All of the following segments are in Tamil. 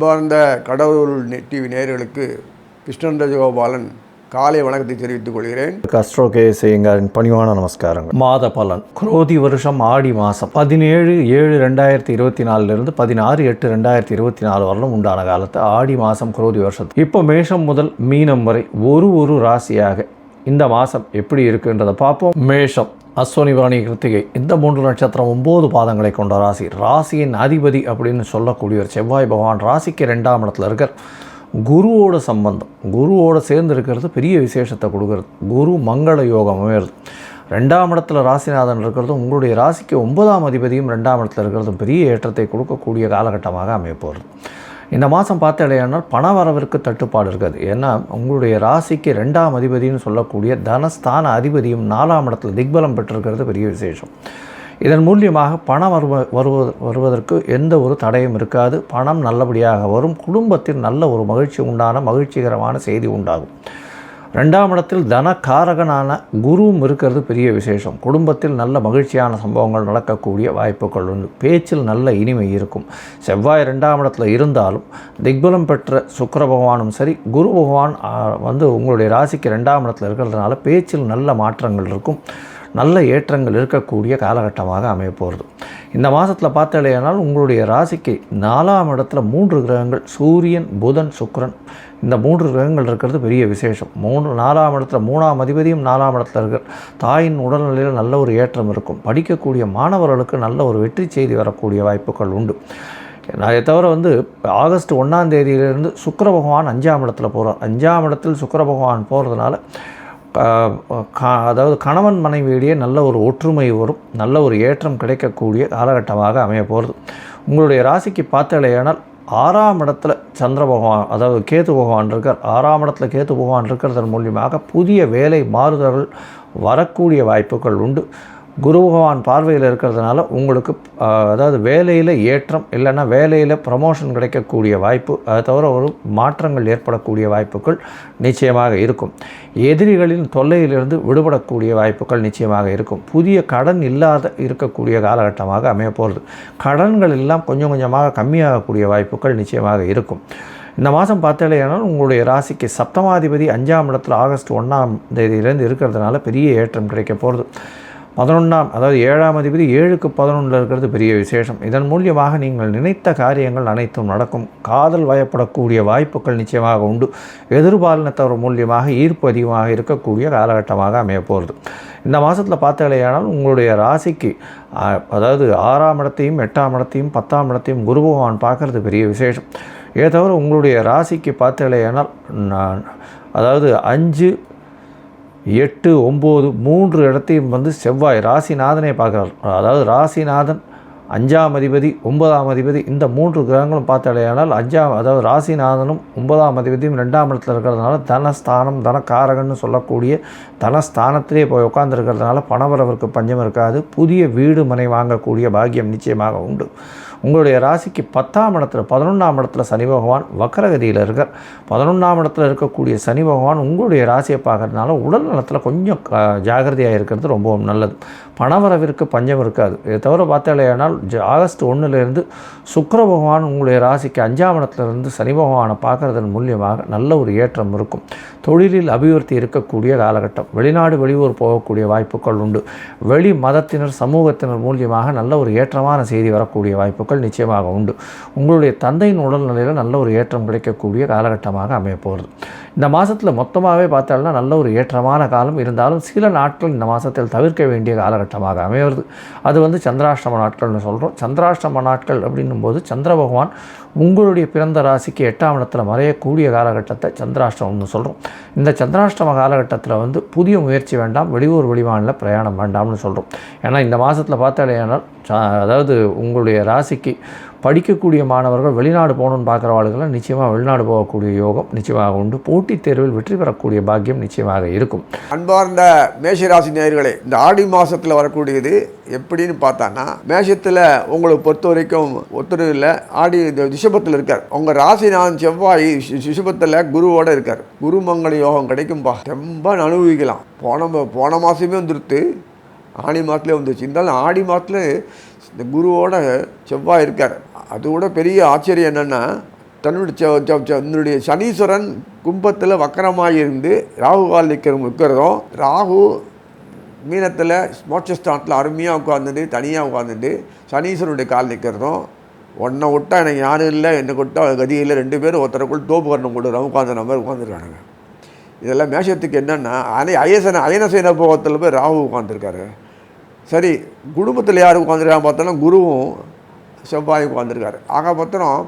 அன்பார்ந்த கடவுள் டிவி நேயர்களுக்கு கிருஷ்ணன் ராஜகோபாலன் காலை வணக்கத்தை தெரிவித்துக் கொள்கிறேன். அஸ்ட்ரோ கேசிங்கரின் பணிவான நமஸ்காரங்கள். மாத பலன். குரோதி வருஷம் ஆடி மாதம் பதினேழு ஏழு ரெண்டாயிரத்தி இருபத்தி நாலுலேருந்து பதினாறு எட்டு ரெண்டாயிரத்தி இருபத்தி நாலு வரலும் உண்டான காலத்து ஆடி மாதம் குரோதி வருஷத்து இப்போ மேஷம் முதல் மீனம் வரை ஒரு ஒரு ராசியாக இந்த மாதம் எப்படி இருக்குன்றதை பார்ப்போம். மேஷம். அஸ்வனி வாணி கிருத்திகை இந்த மூன்று நட்சத்திரம் ஒம்பது பாதங்களை கொண்ட ராசி. ராசியின் அதிபதி அப்படின்னு சொல்லக்கூடியவர் செவ்வாய் பகவான் ராசிக்கு ரெண்டாம் இடத்துல இருக்கார். குருவோட சம்பந்தம் குருவோட சேர்ந்து இருக்கிறது பெரிய விசேஷத்தை கொடுக்கறது. குரு மங்கள யோகம் அமையிறது. ரெண்டாம் இடத்துல ராசிநாதன் இருக்கிறதும் உங்களுடைய ராசிக்கு ஒன்பதாம் அதிபதியும் ரெண்டாம் இடத்துல இருக்கிறதும் பெரிய ஏற்றத்தை கொடுக்கக்கூடிய காலகட்டமாக அமையப்போகிறது இந்த மாதம் பார்த்தாலேயானால் பண வரவிற்கு தட்டுப்பாடு இருக்காது ஏன்னா உங்களுடைய ராசிக்கு ரெண்டாம் அதிபதினு சொல்லக்கூடிய தனஸ்தான அதிபதியும் நாலாம் இடத்துல திக்பலம் பெற்றிருக்கிறது பெரிய விசேஷம். இதன் மூலியமாக பணம் வருவ வருவது வருவதற்கு எந்த ஒரு தடையும் இருக்காது. பணம் நல்லபடியாக வரும். குடும்பத்தில் நல்ல ஒரு மகிழ்ச்சி உண்டான மகிழ்ச்சிகரமான செய்தி உண்டாகும். ரெண்டாம் இடத்தில் தனகாரகனான குருவும் இருக்கிறது பெரிய விசேஷம். குடும்பத்தில் நல்ல மகிழ்ச்சியான சம்பவங்கள் நடக்கக்கூடிய வாய்ப்புகள் உண்டு. பேச்சில் நல்ல இனிமை இருக்கும். செவ்வாய் ரெண்டாம் இடத்துல இருந்தாலும் திக்பலம் பெற்ற சுக்கர பகவானும் சரி குரு பகவான் வந்து உங்களுடைய ராசிக்கு ரெண்டாம் இடத்துல இருக்கிறதுனால பேச்சில் நல்ல மாற்றங்கள் இருக்கும். நல்ல ஏற்றங்கள் இருக்கக்கூடிய காலகட்டமாக அமையப்போகிறது. இந்த மாதத்தில் பார்த்தாலேயானால் உங்களுடைய ராசிக்கு நாலாம் இடத்துல மூன்று கிரகங்கள் சூரியன் புதன் சுக்கரன் இந்த மூன்று கிரகங்கள் இருக்கிறது பெரிய விசேஷம். மூன்று நாலாம் இடத்துல மூணாம் அதிபதியும் நாலாம் இடத்துல இருக்கிற தாயின் உடல்நிலையில் நல்ல ஒரு ஏற்றம் இருக்கும். படிக்கக்கூடிய மாணவர்களுக்கு நல்ல ஒரு வெற்றி செய்தி வரக்கூடிய வாய்ப்புகள் உண்டு. நான் தவிர வந்து ஆகஸ்ட் ஒன்றாம் தேதியிலிருந்து சுக்கர பகவான் அஞ்சாம் இடத்துல போகிறார் அஞ்சாம் இடத்தில் சுக்கர பகவான் போகிறதுனால அதாவது கணவன் மனைவியிடையே நல்ல ஒரு ஒற்றுமை வரும் நல்ல ஒரு ஏற்றம் கிடைக்கக்கூடிய காலகட்டமாக அமைய போகிறது உங்களுடைய ராசிக்கு பார்த்தாலேயானால் ஆறாம் இடத்துல சந்திர பகவான் அதாவது கேது பகவான் இருக்கார். ஆறாம் இடத்துல கேது பகவான் இருக்கிறதன் மூலியமாக புதிய வேலை மாறுதல்கள் வரக்கூடிய வாய்ப்புகள் உண்டு. குரு பகவான் பார்வையில் இருக்கிறதுனால உங்களுக்கு அதாவது வேலையில் ஏற்றம் இல்லைன்னா வேலையில் ப்ரமோஷன் கிடைக்கக்கூடிய வாய்ப்பு அதை தவிர ஒரு மாற்றங்கள் ஏற்படக்கூடிய வாய்ப்புகள் நிச்சயமாக இருக்கும். எதிரிகளின் தொல்லையிலிருந்து விடுபடக்கூடிய வாய்ப்புகள் நிச்சயமாக இருக்கும். புதிய கடன் இல்லாத இருக்கக்கூடிய காலகட்டமாக அமைய போகிறது கடன்கள் எல்லாம் கொஞ்சம் கொஞ்சமாக கம்மியாகக்கூடிய வாய்ப்புகள் நிச்சயமாக இருக்கும். இந்த மாதம் பார்த்தாலேயானால் உங்களுடைய ராசிக்கு சப்தமாதிபதி அஞ்சாம் இடத்தில் ஆகஸ்ட் ஒன்றாம் தேதியிலேருந்து இருக்கிறதுனால பெரிய ஏற்றம் கிடைக்க போகிறது பதினொன்றாம் அதாவது ஏழாம் அதிபதி ஏழுக்கு பதினொன்றில் இருக்கிறது பெரிய விசேஷம். இதன் மூலியமாக நீங்கள் நினைத்த காரியங்கள் அனைத்தும் நடக்கும். காதல் வயப்படக்கூடிய வாய்ப்புகள் நிச்சயமாக உண்டு. எதிர்பாலினத்தவர் மூலியமாக ஈர்ப்பு அதிகமாக இருக்கக்கூடிய காலகட்டமாக அமையப்போகிறது இந்த மாதத்தில் பார்த்தாலேயானால் உங்களுடைய ராசிக்கு அதாவது ஆறாம் இடத்தையும் எட்டாம் இடத்தையும் பத்தாம் இடத்தையும் குரு பகவான் பார்க்கறது பெரிய விசேஷம். இதை தவிர உங்களுடைய ராசிக்கு பார்த்தாலேயானால் அதாவது அஞ்சு எட்டு ஒம்பது மூன்று இடத்தையும் வந்து செவ்வாய் ராசிநாதனை பார்க்குறார். அதாவது ராசிநாதன் அஞ்சாம் அதிபதி ஒன்பதாம் அதிபதி இந்த மூன்று கிரகங்களும் பார்த்தாலேயானால் அஞ்சாம் அதாவது ராசிநாதனும் ஒன்பதாம் அதிபதியும் ரெண்டாம் இடத்துல இருக்கிறதுனால தனஸ்தானம் தனக்காரகன்னு சொல்லக்கூடிய தனஸ்தானத்திலே போய் உட்காந்துருக்கிறதுனால பணவரவருக்கு பஞ்சம் இருக்காது. புதிய வீடு மனை வாங்கக்கூடிய பாக்கியம் நிச்சயமாக உண்டு. உங்களுடைய ராசிக்கு பத்தாம் இடத்துல பதினொன்றாம் இடத்துல சனி பகவான் வக்கரகதியில் இருக்கார். பதினொன்றாம் இடத்துல இருக்கக்கூடிய சனி பகவான் உங்களுடைய ராசியை பார்க்கறதுனால உடல் நலத்தில் கொஞ்சம் ஜாகிரதையாக இருக்கிறது ரொம்பவும் நல்லது. பணவரவிற்கு பஞ்சம் இருக்காது. இதை தவிர பார்த்தாலேயானால் ஜ- ஆகஸ்ட் ஒன்றுலேருந்து சுக்கர பகவான் உங்களுடைய ராசிக்கு அஞ்சாம் இடத்துலேருந்து சனி பகவானை பார்க்கறதன் மூலியமாக நல்ல ஒரு ஏற்றம் இருக்கும். தொழிலில் அபிவிருத்தி இருக்கக்கூடிய காலகட்டம். வெளிநாடு வெளியூர் போகக்கூடிய வாய்ப்புகள் உண்டு. வெளி மதத்தினர் சமூகத்தினர் மூலியமாக நல்ல ஒரு ஏற்றமான செய்தி வரக்கூடிய வாய்ப்புகள் நிச்சயமாக உண்டு. உங்களுடைய தந்தையின் உடல்நிலையில் நல்ல ஒரு ஏற்றம் கிடைக்கக்கூடிய காலகட்டமாக அமையப்போகிறது இந்த மாதத்தில் மொத்தமாகவே பார்த்தாலும் நல்ல ஒரு ஏற்றமான காலம் இருந்தாலும் சில நாட்கள் இந்த மாதத்தில் தவிர்க்க வேண்டிய காலகட்டமாக அமையிறது. அது வந்து சந்திராஷ்டம நாட்கள்னு சொல்கிறோம் சந்திராஷ்டம நாட்கள் அப்படின்னும் போது சந்திர பகவான் உங்களுடைய பிறந்த ராசிக்கு எட்டாம் இடத்துல மறையக்கூடிய காலகட்டத்தை சந்திராஷ்டமம்னு சொல்கிறோம் இந்த சந்திராஷ்டம காலகட்டத்தில் வந்து புதிய முயற்சி வேண்டாம் வெளியூர் வெளிமாநில பிரயாணம் வேண்டாம்னு சொல்கிறோம் ஏன்னா இந்த மாதத்தில் பார்த்தாலேனால் அதாவது உங்களுடைய ராசிக்கு படிக்கக்கூடிய மாணவர்கள் வெளிநாடு போகணும்னு பார்க்குறவாளுக்கெல்லாம் நிச்சயமாக வெளிநாடு போகக்கூடிய யோகம் நிச்சயமாக உண்டு. போட்டித் தேர்வில் வெற்றி பெறக்கூடிய பாக்கியம் நிச்சயமாக இருக்கும். அன்பார்ந்த மேஷராசி நேயர்களே இந்த ஆடி மாதத்தில் வரக்கூடியது எப்படின்னு பார்த்தான்னா மேஷத்தில் உங்களை பொறுத்த வரைக்கும் ஒருத்தர் இல்லை ஆடி இந்த ரிஷபத்தில் இருக்கார். உங்கள் ராசிநாதன் செவ்வாய் ரிஷபத்தில் குருவோட இருக்கார். குரு மங்கள யோகம் கிடைக்கும்பா. ரொம்ப அனுபவிக்கலாம். போன போன மாதமே வந்துருத்து. ஆடி மாதத்துலேயே வந்துருச்சு. இருந்தாலும் ஆடி மாதத்துல இந்த குருவோட செவ்வாய் இருக்கார். அதோட பெரிய ஆச்சரியம் என்னென்னா தன்னுடைய தன்னுடைய சனீஸ்வரன் கும்பத்தில் வக்கரமாக இருந்து ராகு கால் நிற்கிற நிற்கிறதும் ராகு மீனத்தில் மோட்சஸ்தானத்தில் அருமையாக உட்காந்துட்டு தனியாக உட்காந்துட்டு சனீஸ்வரனுடைய கால் நிற்கிறதும் ஒன்றை விட்டா எனக்கு யாரும் இல்லை என்னை விட்டா கதி இல்லை. ரெண்டு பேரும் ஒருத்தருக்குள் தோப்பு கரணம் கொடுக்குறோம் உட்காந்து மாதிரி உட்காந்துருக்கானுங்க இதெல்லாம் மேஷத்துக்கு என்னென்னா அனை அயசன அயனசேன போகத்தில் போய் ராகு உட்காந்துருக்காரு சரி குடும்பத்தில் யார் உட்காந்துருக்காங்க பார்த்தோன்னா குருவும் செவ்வாய் உட்காந்துருக்காரு ஆக மொத்தம்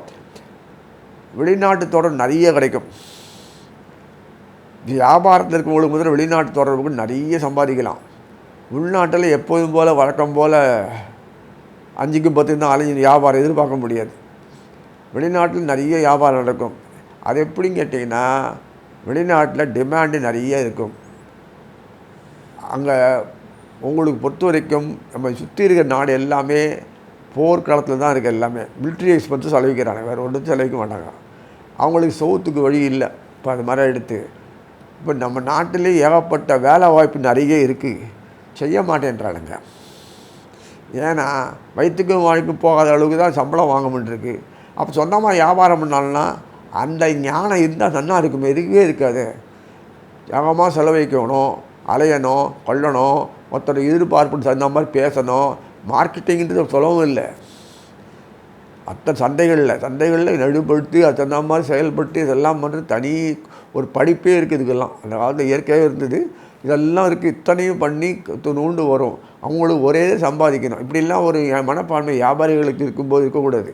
வெளிநாட்டு தொடர்பு நிறைய கிடைக்கும். வியாபாரத்தில் இருக்கவங்களுக்கு முதல்ல வெளிநாட்டு தொடர்புக்கு நிறைய சம்பாதிக்கலாம். உள்நாட்டில் எப்போதும் போல் வழக்கம் போல் அஞ்சுக்கும் பத்து தான் அலைஞ்சு வியாபாரம் எதிர்பார்க்க முடியாது. வெளிநாட்டில் நிறைய வியாபாரம் நடக்கும். அது எப்படின்னு கேட்டிங்கன்னா வெளிநாட்டில் டிமாண்டு நிறைய இருக்கும். அங்கே உங்களுக்கு பொறுத்த வரைக்கும் நம்ம சுற்றி இருக்கிற நாடு எல்லாமே போர்க்காலத்தில் தான் இருக்குது எல்லாமே. மிலிட்ரி எக்ஸ்பென்ஸும் செலவிக்கிறாங்க. வேறு ஒன்றும் செலவிக்க மாட்டாங்க. அவங்களுக்கு சவுத்துக்கு வழி இல்லை. இப்போ அது மாதிரி எடுத்து இப்போ நம்ம நாட்டிலே ஏகப்பட்ட வேலை வாய்ப்பு நிறைய இருக்குது செய்ய மாட்டேன்றானுங்க ஏன்னா வயிற்றுக்கும் வாழ்க்கும் போகாத அளவுக்கு தான் சம்பளம் வாங்க முடியிருக்கு அப்போ சொந்தமாக வியாபாரம் பண்ணாலும்னா அந்த ஞானம் இருந்தால் நல்லா இருக்கும். இருக்கவே இருக்காது. வேகமாக செலவழிக்கணும் அலையணும் கொல்லணும் ஒருத்தர் எதிர்பார்ப்புன்னு தகுந்த மாதிரி பேசணும். மார்க்கெட்டிங்கிறது சுலபம் இல்லை. அத்தனை சந்தைகளில் சந்தைகளில் நடுபடுத்தி அது தகுந்த மாதிரி செயல்பட்டு இதெல்லாம் பண்ணுறது தனி ஒரு படிப்பே இருக்குது. இதுக்கெல்லாம் அந்த காலத்தில் இயற்கையாக இருந்தது. இதெல்லாம் இருக்குது இத்தனையும் பண்ணி நூண்டு வரும். அவங்களுக்கு ஒரே சம்பாதிக்கணும். இப்படிலாம் ஒரு மனப்பான்மை வியாபாரிகளுக்கு இருக்கும்போது இருக்கக்கூடாது.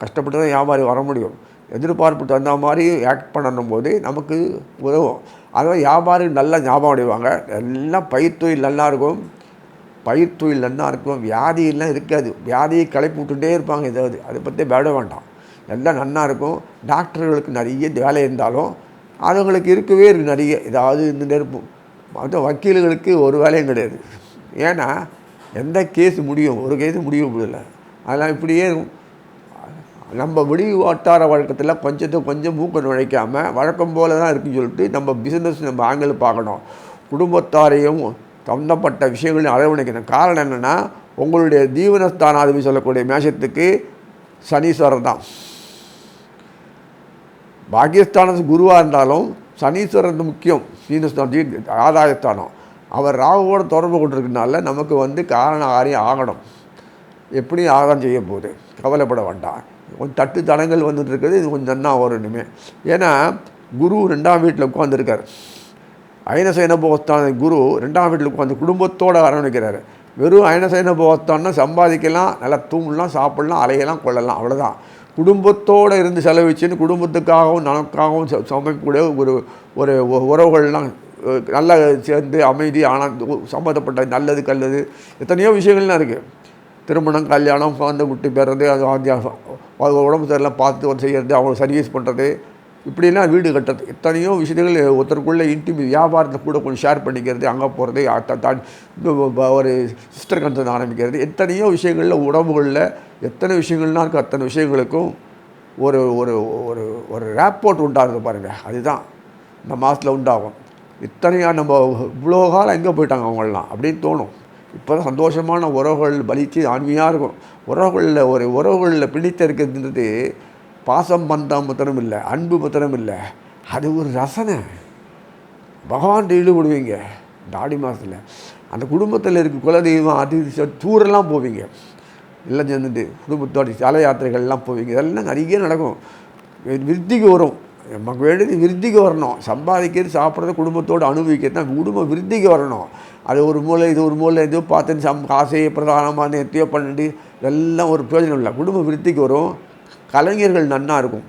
கஷ்டப்பட்டு தான் வியாபாரி வர முடியும். எதிர்பார்ப்பு தகுந்த மாதிரி ஆக்ட் பண்ணணும் போது நமக்கு உதவும். அதாவது வியாபாரி நல்லா ஞாபகம் அடைவாங்க. எல்லாம் பயிர் தொழில் பயிர்த்தொழில் பயிர் தொழில் நல்லா இருக்கும். வியாதியெல்லாம் இருக்காது. வியாதியை களைப்பு விட்டுட்டே இருப்பாங்க ஏதாவது. அதை பற்றி பேட வேண்டாம். எல்லாம் நல்லா இருக்கும். டாக்டர்களுக்கு நிறைய வேலை இருந்தாலும் அதுங்களுக்கு இருக்கவே இருக்குது நிறைய. ஏதாவது இந்த இருப்போம் மற்ற வக்கீல்களுக்கு ஒரு வேலையும் கிடையாது. ஏன்னா எந்த கேஸ் முடியும்? ஒரு கேஸ் முடிய முடியல அதெல்லாம் இப்படியே நம்ம வெளி வட்டார வழக்கத்தில் கொஞ்சத்தை கொஞ்சம் மூக்க நுழைக்காமல் வழக்கம் போல தான் இருக்குன்னு சொல்லிட்டு நம்ம பிஸ்னஸ் நம்ம ஆங்கிள் பார்க்கணும். குடும்பத்தாரையும் சம்மந்தப்பட்ட விஷயங்களையும் அரவணைக்கணும். காரணம் என்னென்னா உங்களுடைய தீவனஸ்தானாதிபதி சொல்லக்கூடிய மேஷத்துக்கு சனீஸ்வரர் தான். பாக்கியஸ்தானம் குருவாக இருந்தாலும் சனீஸ்வரன் முக்கியம். சீனஸ்தான் ஜீ ஆதாயஸ்தானம் அவர் ராகுவோட தொடர்பு கொண்டிருக்கனால நமக்கு வந்து காரண ஆரியம் ஆகணும். எப்படியும் ஆகம் செய்ய போகுது. கவலைப்பட வேண்டாம். கொஞ்சம் தட்டு தடங்கள் வந்துட்டு இருக்குது. இது கொஞ்சம் நன்னா வரும் ஏன்னா குரு ரெண்டாம் வீட்டில் உட்காந்துருக்கார் அயனசேன போகஸ்தான குரு ரெண்டாம் வீட்டில் உட்காந்து குடும்பத்தோடு அரவணைக்கிறாரு. வெறும் அயனசேன போகஸ்தான்னா சம்பாதிக்கலாம் நல்லா தூங்கலாம் சாப்பிடலாம் அலையலாம் கொள்ளலாம். அவ்வளோதான் குடும்பத்தோடு இருந்து செலவிச்சுன்னு குடும்பத்துக்காகவும் நமக்காகவும் ச- சமைக்கக்கூடிய ஒரு ஒரு உறவுகள்லாம் நல்லா சேர்ந்து அமைதி ஆனந்த சம்மந்தப்பட்ட நல்லது கல்லது எத்தனையோ விஷயங்கள்லாம் இருக்குது திருமணம் கல்யாணம் குழந்தை குட்டி பெறது அது ஆத்தியாசம் உடம்பு சரியில்லாம் பார்த்து ஒரு செய்கிறது அவங்க சர்வீஸ் பண்ணுறது இப்படிலாம் வீடு கட்டுறது. எத்தனையோ விஷயங்கள் ஒருத்தருக்குள்ளே இன்டிமி வியாபாரத்தை கூட கொஞ்சம் ஷேர் பண்ணிக்கிறது அங்கே போகிறது தான். ஒரு சிஸ்டர் கன்சர்ன் ஆரம்பிக்கிறது. எத்தனையோ விஷயங்களில் உடம்புகளில் எத்தனை விஷயங்கள்லாம் இருக்குது அத்தனை விஷயங்களுக்கும் ஒரு ஒரு ஒரு ஒரு ரேப்போர்ட் உண்டாகுது பாருங்கள் அதுதான். இந்த மாதத்தில் உண்டாகும். இத்தனையாக நம்ம இவ்வளோ காலம் எங்கே போயிட்டாங்க அவங்களாம் அப்படின்னு தோணும். இப்போ தான் சந்தோஷமான உறவுகள் பலித்து ஆன்மீகமாக இருக்கும். உறவுகளில் ஒரு உறவுகளில் பிடித்த இருக்கிறதுன்றது பாசம் பந்தம் மாத்திரம் இல்லை அன்பு மாத்திரம் இல்லை. அது ஒரு ரசனை. பகவான்கிட்ட ஈடுபடுவீங்க இந்த ஆடி மாதத்தில் அந்த குடும்பத்தில் இருக்க குலதெய்வம் அது இது டூரெல்லாம் போவீங்க. எல்லாம் சேர்ந்துட்டு குடும்பத்தோட சாலை யாத்திரைகள்லாம் போவீங்க. இதெல்லாம் நிறைய நடக்கும். விருத்திக்கு வரும். நமக்கு வேண்டியது விருத்திக்கு வரணும். சம்பாதிக்கிறது சாப்பிட்றது குடும்பத்தோடு அனுபவிக்கிறது தான் குடும்பம் விருத்திக்கு வரணும். அது ஒரு மூலை இது ஒரு மூலை எதுவும் பார்த்து சம் காசையை பிரதானமாக எத்தையோ பண்ணிட்டு இதெல்லாம் ஒரு பிரயோஜனம் இல்லை. குடும்ப விருத்திக்கு வரும். கலைஞர்கள் நன்னா இருக்கும்.